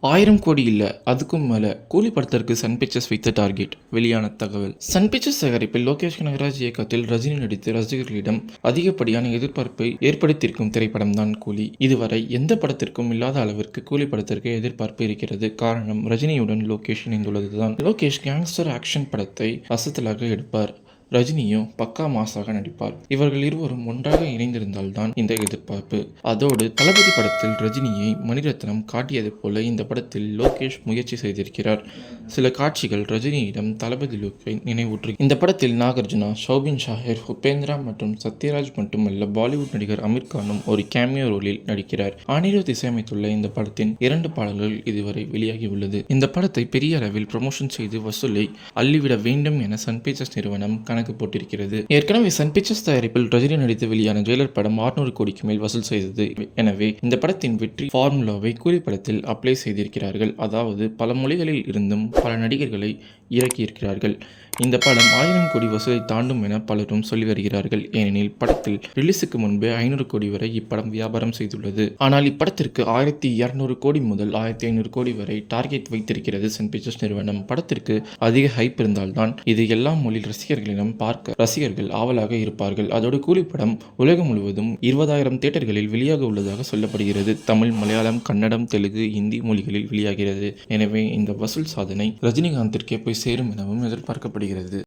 ஆயிரம் கோடி இல்லை அதுக்கும் மேலே கூலி படத்திற்கு சன் பிக்சர்ஸ் வைத்த டார்கெட் வெளியான தகவல். சன் பிக்சர்ஸ் தயாரிப்பில் லோகேஷ் கனகராஜ் இயக்கத்தில் ரஜினி நடித்து ரசிகர்களிடம் அதிகப்படியான எதிர்பார்ப்பை ஏற்படுத்தியிருக்கும் திரைப்படம் தான் கூலி. இதுவரை எந்த படத்திற்கும் இல்லாத அளவிற்கு கூலி படத்திற்கு எதிர்பார்ப்பு இருக்கிறது. காரணம் ரஜினியுடன் லோகேஷ் இணைந்துள்ளதுதான். லோகேஷ் கேங்ஸ்டர் ஆக்ஷன் படத்தை அசத்தலாக எடுப்பார். ரஜினியும் பக்கா மாசாக நடிப்பார். இவர்கள் இருவரும் ஒன்றாக இணைந்திருந்தால்தான் இந்த எதிர்பார்ப்பு. அதோடு தளபதி படத்தில் ரஜினியை மணிரத்னம் காட்டியது போல இந்த படத்தில் லோகேஷ் முயற்சி செய்திருக்கிறார். சில காட்சிகள் ரஜினியிடம் தளபதி லுக்கை நினைவூற்று இந்த படத்தில் நாகார்ஜுனா ஷௌபின் ஷாஹிர் உபேந்திரா மற்றும் சத்யராஜ் மட்டுமல்ல பாலிவுட் நடிகர் அமீர் கானும் ஒரு கேமியோ ரோலில் நடிக்கிறார். அனிருத் இசையமைத்துள்ள இந்த படத்தின் இரண்டு பாடல்கள் இதுவரை வெளியாகியுள்ளது. இந்த படத்தை பெரிய அளவில் ப்ரமோஷன் செய்து வசூலை அள்ளிவிட வேண்டும் என சன் பிக்சர்ஸ் நிறுவனம் கணக்கு போட்டிருக்கிறது. ஏற்கனவே சன் பிக்சர்ஸ் தயாரிப்பில் ரஜினி நடித்து வெளியான ஜெயிலர் படம் 600 கோடிக்கு மேல் வசூல் செய்தது. எனவே இந்த படத்தின் வெற்றி ஃபார்முலாவை கூலி படத்தில் அப்ளை செய்திருக்கிறார்கள். அதாவது பல மொழிகளில் இருந்தும் பல நடிகர்களை இறக்கியிருக்கிறார்கள். இந்த படம் ஆயிரம் கோடி வசூலை தாண்டும் என பலரும் சொல்லி வருகிறார்கள். ஏனெனில் படத்தில் ரிலீஸுக்கு முன்பே ஐநூறு கோடி வரை இப்படம் வியாபாரம் செய்துள்ளது. ஆனால் இப்படத்திற்கு ஆயிரத்தி இரநூறு கோடி முதல் ஆயிரத்தி ஐநூறு கோடி வரை டார்கெட் வைத்திருக்கிறது சன் பிக்சர்ஸ் நிறுவனம். படத்திற்கு அதிக ஹைப் இருந்தால்தான் இது எல்லா மொழி ரசிகர்களிடம் பார்க்க ரசிகர்கள் ஆவலாக இருப்பார்கள். அதோடு கூலி படம் உலகம் முழுவதும் இருபதாயிரம் தியேட்டர்களில் வெளியாக உள்ளதாக சொல்லப்படுகிறது. தமிழ் மலையாளம் கன்னடம் தெலுங்கு இந்தி மொழிகளில் வெளியாகிறது. எனவே இந்த வசூல் சாதனை ரஜினிகாந்திற்கே போய் சேரும் எனவும் எதிர்பார்க்கப்படுகிறது.